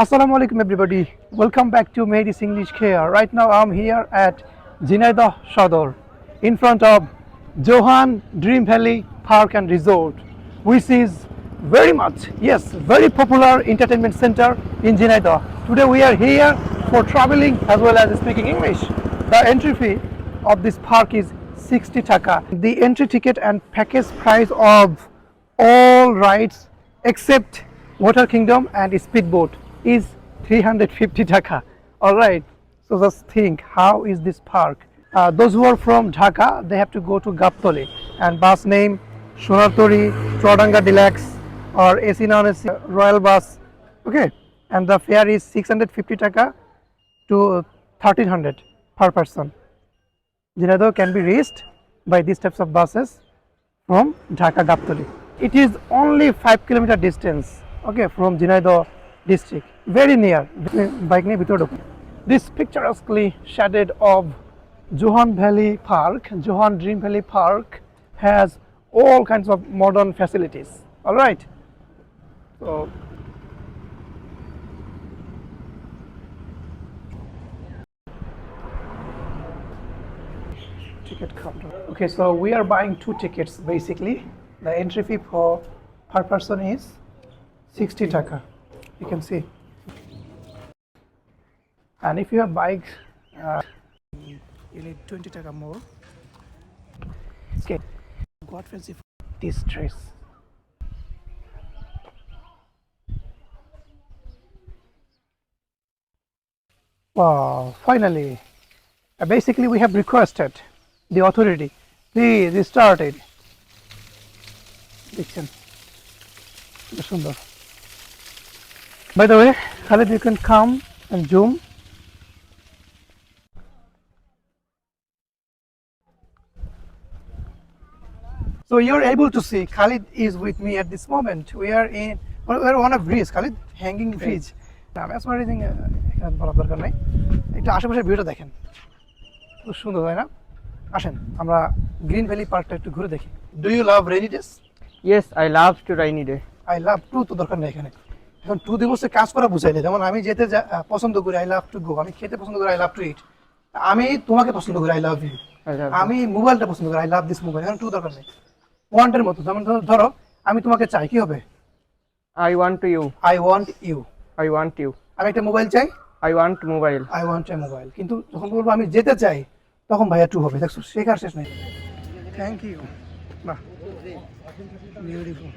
Assalamu alaikum everybody. Welcome back to Mady's English Care. Right now I'm here at Zinaida Shador in front of Johan Dream Valley Park and Resort, which is very much, yes, very popular entertainment center in Zinaida. Today we are here for traveling as well as speaking English. The entry fee of this park is 60 taka. The entry ticket and package price of all rides except Water Kingdom and Speedboat is 350 taka. All right. So just think, how is this park? Uh, those who are from Dhaka, they have to go to Gaptoli and bus name Sonatori, Chordanga Deluxe or AC known as Royal Bus. Okay. And the fare is 650 taka to 1300 per person. Jinado can be reached by these types of buses from Dhaka Gaptoli. It is only 5 kilometer distance okay from Jinaido district very near bike নিয়ে ভিতরে ঢুকুন this picturesquely shaded of Johan Valley Park Johan Dream Valley Park has all kinds of modern facilities all right so ticket counter. Okay, so we are buying two tickets basically. The entry fee for per person is 60 taka. You can see. And if you have bike, uh, you need 20 taka more. Okay, got fancy for this dress. Wow, finally. Uh, basically, we have requested the authority, please start it. দেখছেন খুব সুন্দর by the way Khalid you can come and zoom So you're able to see Khalid is with me at this moment. We are in we are on a bridge, Khalid, hanging bridge. না mesmerising এখানে বলার দরকার নাই। একটু আশেপাশের ভিউটা দেখেন। খুব সুন্দর তাই না? আসেন আমরা গ্রিন ভ্যালি পার্কটা একটু ঘুরে দেখি। Do you love rainy days Yes, I love to rainy day. I love to তো দরকার নেই এখানে। এখন টু দিবসে কাজ করা বুঝাইলে যেমন আমি যেতে পছন্দ করি আই লাভ টু গো আমি খেতে পছন্দ করি আই লাভ টু ইট আমি তোমাকে পছন্দ করি আই লাভ ইউ আমি মোবাইলটা পছন্দ করি আই লাভ দিস মোবাইল এখন টু দরকার নেই। ওয়ান্টের মতো। যেমন ধরো- ধরো আমি তোমাকে চাই কি হবে? I want you. I want you I want you আমি একটা মোবাইল চাই? I want mobile I want a mobile কিন্তু যখন বলব আমি যেতে চাই তখন ভাইয়া টু হবে। দেখছ শেখার শেষ নেই। থ্যাংক ইউ বাহ। বিউটিফুল